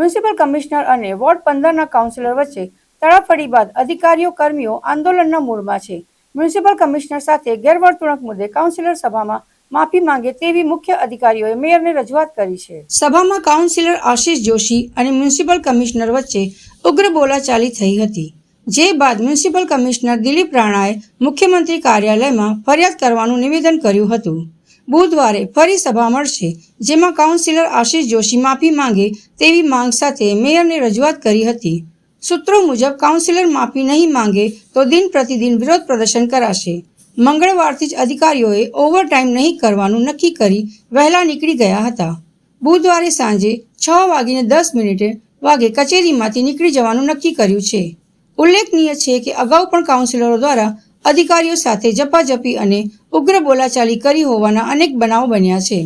Municipal commissioner અને ward પંદરના councillor વચ્ચે તડાફડી બાદ અધિકારીઓ, કર્મીઓ આંદોલનના મૂળમાં છે. મ્યુનિસિપલ કમિશનર સાથે ગેરવર્તણૂક મુદ્દે કાઉન્સિલર સભામાં માફી માંગે તેવી મુખ્ય અધિકારીઓએ મેયરને રજૂઆત કરી છે. સભામાં કાઉન્સિલર આશિષ જોશી અને મ્યુનિસિપલ કમિશનર વચ્ચે ઉગ્ર બોલાચાલી થઈ હતી, જે બાદ મ્યુનિસિપલ કમિશનર દિલીપ રાણાએ મુખ્યમંત્રી કાર્યાલયમાં ફરિયાદ કરવાનું નિવેદન કર્યું હતું. બુધવારે ફરી સભા મળશે, જેમાં કાઉન્સિલર આશીષ જોશી માફી માંગે તેવી માંગ સાથે મેયરને રજૂઆત કરી હતી. સૂત્રો મુજબ, કાઉન્સિલર માફી નહીં માંગે તો દિન પ્રતિદિન વિરોધ પ્રદર્શન કરાશે. મંગળવારથી જ અધિકારીઓએ ઓવરટાઈમ નહીં કરવાનું નક્કી કરી વહેલા નીકળી ગયા હતા. બુધવારે સાંજે છ વાગીને દસ મિનિટે વાગે કચેરીમાંથી નીકળી જવાનું નક્કી કર્યું છે. ઉલ્લેખનીય છે કે અગાઉ પણ કાઉન્સિલરો દ્વારા અધિકારીઓ સાથે ઝપાઝપી અને ઉગ્ર બોલાચાલી કરી હોવાના અનેક બનાવ બન્યા છે.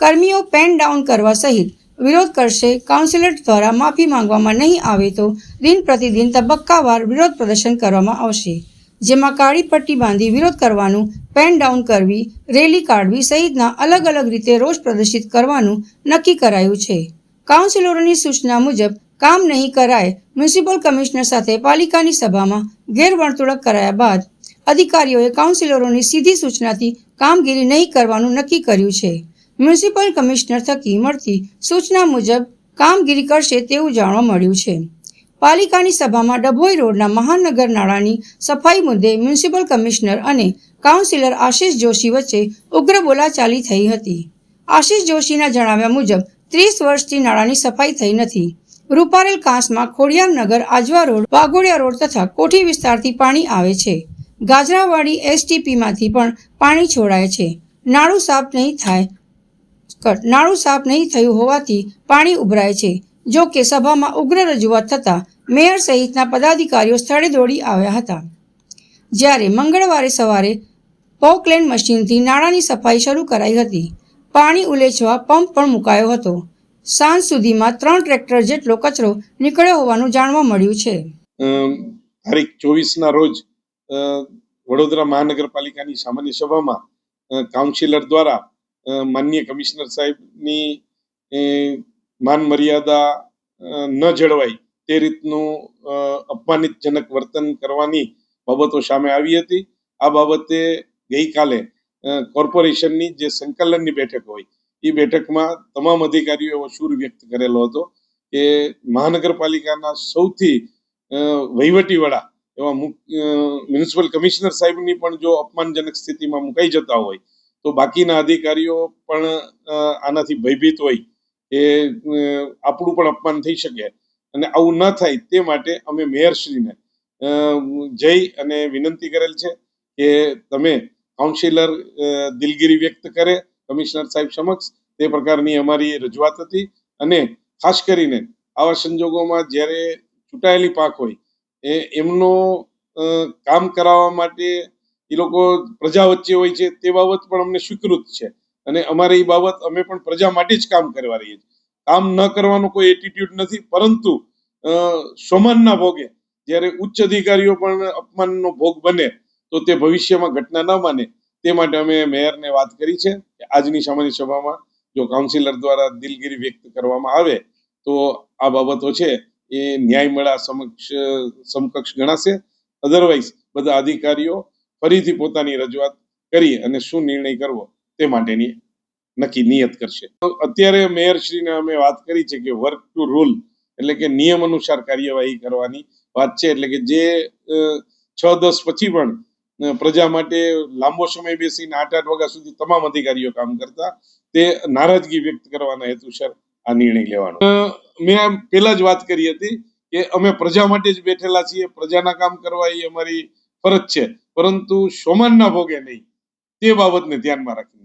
કર્મીઓ પેન ડાઉન કરવા સહિત વિરોધ કરશે. કાઉન્સિલર દ્વારા માફી માંગવામાં નહીં આવે તો દિન પ્રતિદિન તબક્કાવાર વિરોધ પ્રદર્શન કરવામાં આવશે, જેમાં કાળી પટ્ટી બાંધી વિરોધ કરવાનું, પેન ડાઉન કરવી, રેલી કાઢવી સહિતના અલગ અલગ રીતે રોષ પ્રદર્શિત કરવાનું નક્કી કરાયું છે. કાઉન્સિલરોની સૂચના મુજબ, કામ નહીં કરાય મ્યુનિસિપલ કમિશનર સાથે પાલિકાની સભામાં ગેરવર્તુળક કરાયા બાદ અધિકારીઓએ કાઉન્સિલરોની સીધી સૂચનાથી કામગીરી નહીં કરવાનું નક્કી કર્યું છે. મ્યુનિસિપલ કમિશનર થકી મળતી સૂચના મુજબ કામગીરી કરશે તેવું જાણવા મળ્યું છે. પાલિકાની સભામાં ડભોઈ રોડના મહાનગર નાળાની સફાઈ મુદ્દે મ્યુનિસિપલ કમિશનર અને કાઉન્સિલર આશિષ જોશી વચ્ચે ઉગ્ર બોલાચાલી થઈ હતી. આશિષ જોશીના જણાવ્યા મુજબ, ત્રીસ વર્ષથી નાળાની સફાઈ થઈ નથી. રૂપારેલ કાંસમાં ખોડિયારનગર આજવા રોડ, વાઘોડિયા રોડ તથા કોઠી વિસ્તારથી પાણી આવે છે. ગાજરાવાડી એસટીપીમાંથી પણ પાણી છોડાય છે. નાળું સાફ નહીં થાય નાળું સાફ નહીં થયું હોવાથી પાણી ઉભરાય છે. જો કે સભામાં ઉગ્ર રજૂઆત થતાં મેયર સહિતના પદાધિકારીઓ સ્થળે દોડી આવ્યા હતા. જ્યારે મંગળવારે સવારે પોકલેન મશીનથી નાળાની સફાઈ શરૂ કરાઈ હતી. પાણી ઉલેચવા પંપ પણ મુકાયો હતો. સાંજ સુધીમાં ત્રણ ટ્રેક્ટર જેટલો કચરો નીકળ્યો હોવાનું જાણવા મળ્યું છે. તારીખ ચોવીસના રોજ વડોદરા મહાનગરપાલિકાની સામાન્ય સભામાં કાઉન્સિલર દ્વારા માન્ય કમિશનર સાહેબની માન મર્યાદા ન જળવાય તે રીતનું અપમાનિતજનક વર્તન કરવાની બાબતો સામે આવી હતી. આ બાબતે ગઈકાલે કોર્પોરેશનની જે સંકલનની બેઠક હોય, એ બેઠકમાં તમામ અધિકારીઓ એવો સૂર વ્યક્ત કરેલો હતો કે મહાનગરપાલિકાના સૌથી વહીવટી વડા એવા મ્યુનિસિપલ કમિશનર સાહેબની પણ જો અપમાનજનક સ્થિતિમાં મુકાઈ જતા હોય, તો બાકીના અધિકારીઓ પણ આનાથી ભયભીત હોય એ આપણું પણ અપમાન થઈ શકે. અને આવું ન થાય તે માટે અમે મેયરશ્રીને જઈ અને વિનંતી કરેલ છે કે તમે કાઉન્સિલર દિલગીરી વ્યક્ત કરે, કમિશનર સાહેબ સમક્ષ. તે પ્રકારની અમારી રજૂઆત હતી. અને ખાસ કરીને આવા સંજોગોમાં જ્યારે ચૂંટાયેલી પાક હોય એ એમનો કામ કરાવવા માટે એ લોકો પ્રજા વચ્ચે હોય છે તે બાબત પણ અમને સ્વીકૃત છે. અને અમારે એ બાબત અમે પણ પ્રજા માટે જ કામ કરવા રહીએ છીએ. કામ ન કરવાનો કોઈ એટીટ્યુડ નથી, પરંતુ સમાનના ભોગે, જ્યારે ઉચ્ચ અધિકારીઓ પણ અપમાનનો ભોગ બને, તો તે ભવિષ્યમાં ઘટના ન માને, તે માટે અમે મેયરને વાત કરી છે કે આજની સામાન્ય સભામાં જો કાઉન્સિલર દ્વારા દિલગીરી વ્યક્ત કરવામાં આવે, તો આ બાબતો છે. એ ન્યાય મેળા સમક્ષ, સમકક્ષ ગણાશે. અધરવાઇઝ બધા અધિકારીઓ ફરીથી પોતાની રજૂઆત કરી અને શું નિર્ણય કરવો તે માટેની નક્કી નિયત કરશે. અત્યારે મેયરશ્રીને અમે વાત કરી છે કે વર્ક ટુ રૂલ એટલે કે નિયમ અનુસાર કાર્યવાહી કરવાની વાત છે. એટલે કે જે છ, દસ પછી પણ પ્રજા માટે લાંબો સમય બેસીને આઠ આઠ વાગ્યા સુધી તમામ અધિકારીઓ કામ કરતા, તે નારાજગી વ્યક્ત કરવાના હેતુસર આ નિર્ણય લેવાનો. મેં પેલા જ વાત કરી હતી કે અમે પ્રજા માટે જ બેઠેલા છીએ, પ્રજાના કામ કરવા એ અમારી ફરજ છે. પરંતુ સોમાનના ભોગે નહીં. તે બાબતને ધ્યાનમાં રાખીને.